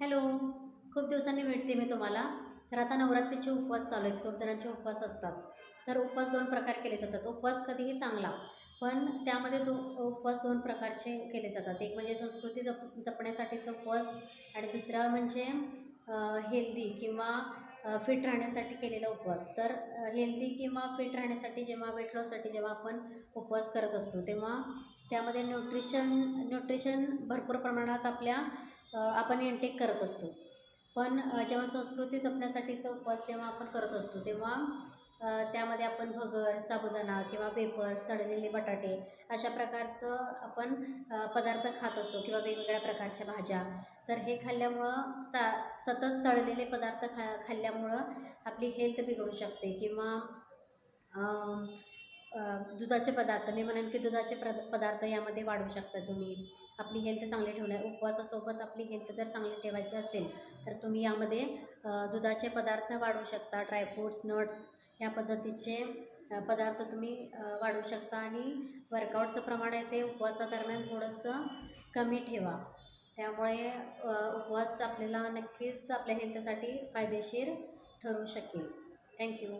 Hello खूप दिवसांनी भेटते मी तुम्हाला. तर आता नवरात्रीचे उपवास चालू आहेत. खूप जणांचे उपवास असतात. तर उपवास दोन प्रकार केले जातात. उपवास कधीही चांगला पण त्यामध्ये दो उपवास दोन प्रकारचे केले जातात. एक म्हणजे संस्कृती जप जपण्यासाठीचा उपवास आणि दुसरा म्हणजे हेल्दी किंवा फिट राहण्यासाठी केलेला उपवास. तर हेल्दी किंवा फिट राहण्यासाठी जेव्हा वेट लॉससाठी जेव्हा आपण उपवास करत असतो तेव्हा त्यामध्ये न्यूट्रिशन न्यूट्रिशन भरपूर प्रमाणात आपल्या आपण इनटेक करत असतो. पण जेव्हा संस्कृती जपण्यासाठीचा उपवास जेव्हा आपण करत असतो तेव्हा त्यामध्ये आपण भगर साबुदाणा किंवा वेपर्स तळलेले बटाटे अशा प्रकारचं आपण पदार्थ खात असतो किंवा वेगवेगळ्या प्रकारच्या भाज्या. तर हे खाल्ल्यामुळं सा सतत तळलेले पदार्थ खा खाल्ल्यामुळं आपली हेल्थ बिघडू शकते किंवा दुधाचे पदार्थ. मी म्हणेन की दुधाचे प्र पदार्थ यामध्ये वाढवू शकता तुम्ही. आपली हेल्थ चांगली ठेवण्या उपवासासोबत आपली हेल्थ जर चांगली ठेवायची असेल तर तुम्ही यामध्ये दुधाचे पदार्थ वाढवू शकता. ड्रायफ्रूट्स नट्स या पद्धतीचे पदार्थ तुम्ही वाढवू शकता आणि वर्कआउटचं प्रमाण आहे ते उपवासादरम्यान थोडंसं कमी ठेवा. त्यामुळे उपवास आपल्याला नक्कीच आपल्या हेल्थसाठी फायदेशीर ठरू शकेल. थँक्यू